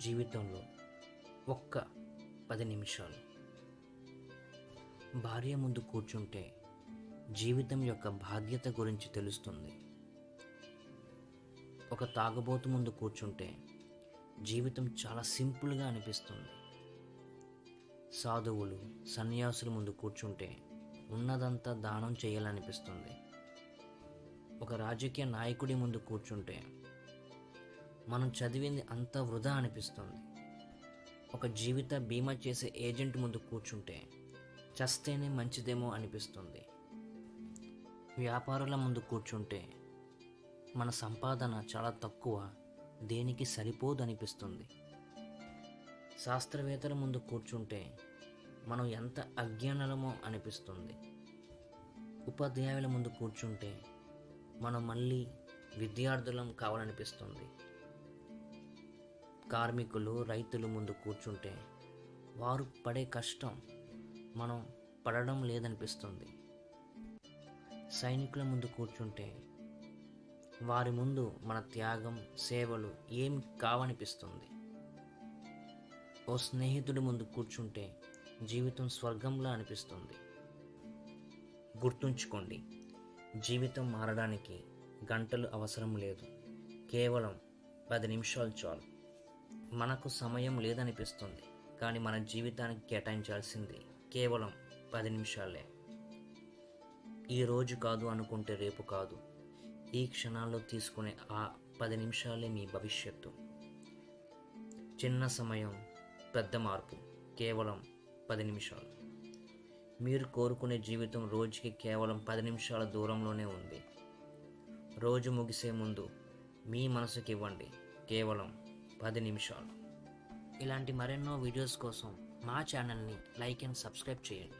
జీవితంలో ఒక్క పది నిమిషాలు. భార్య ముందు కూర్చుంటే జీవితం యొక్క బాధ్యత గురించి తెలుస్తుంది. ఒక తాగబోతు ముందు కూర్చుంటే జీవితం చాలా సింపుల్గా అనిపిస్తుంది. సాధువులు సన్యాసుల ముందు కూర్చుంటే ఉన్నదంతా దానం చేయాలనిపిస్తుంది. ఒక రాజకీయ నాయకుడి ముందు కూర్చుంటే మనం చదివింది అంతా వృధా అనిపిస్తుంది. ఒక జీవిత బీమా చేసే ఏజెంట్ ముందు కూర్చుంటే చస్తేనే మంచిదేమో అనిపిస్తుంది. వ్యాపారుల ముందు కూర్చుంటే మన సంపాదన చాలా తక్కువ దేనికి సరిపోదు అనిపిస్తుంది శాస్త్రవేత్తల ముందు కూర్చుంటే మనం ఎంత అజ్ఞానలమో అనిపిస్తుంది. ఉపాధ్యాయుల ముందు కూర్చుంటే మనం మళ్ళీ విద్యార్థులం కావాలనిపిస్తుంది. కార్మికులు రైతులు ముందు కూర్చుంటే వారు పడే కష్టం మనం పడడం లేదనిపిస్తుంది. సైనికుల ముందు కూర్చుంటే వారి ముందు మన త్యాగం సేవలు ఏం కావనిపిస్తుంది? ఓ స్నేహితుడి ముందు కూర్చుంటే జీవితం స్వర్గంలా అనిపిస్తుంది. గుర్తుంచుకోండి జీవితం మారడానికి గంటలు అవసరం లేదు. కేవలం పది నిమిషాలు చాలు. మనకు సమయం లేదనిపిస్తుంది కానీ మన జీవితానికి కేటాయించాల్సింది కేవలం పది నిమిషాలే. ఈ రోజు కాదు అనుకుంటే రేపు కాదు. ఈ క్షణాల్లో తీసుకునే ఆ పది నిమిషాలే మీ భవిష్యత్తు. చిన్న సమయం పెద్ద మార్పు కేవలం పది నిమిషాలు. మీరు కోరుకునే జీవితం రోజుకి కేవలం పది నిమిషాల దూరంలోనే ఉంది. రోజు ముగిసే ముందు మీ మనసుకి ఇవ్వండి కేవలం పది నిమిషాలు. ఇలాంటి మరెన్నో వీడియోస్ కోసం మా ఛానల్ని లైక్ అండ్ సబ్స్క్రైబ్ చేయండి.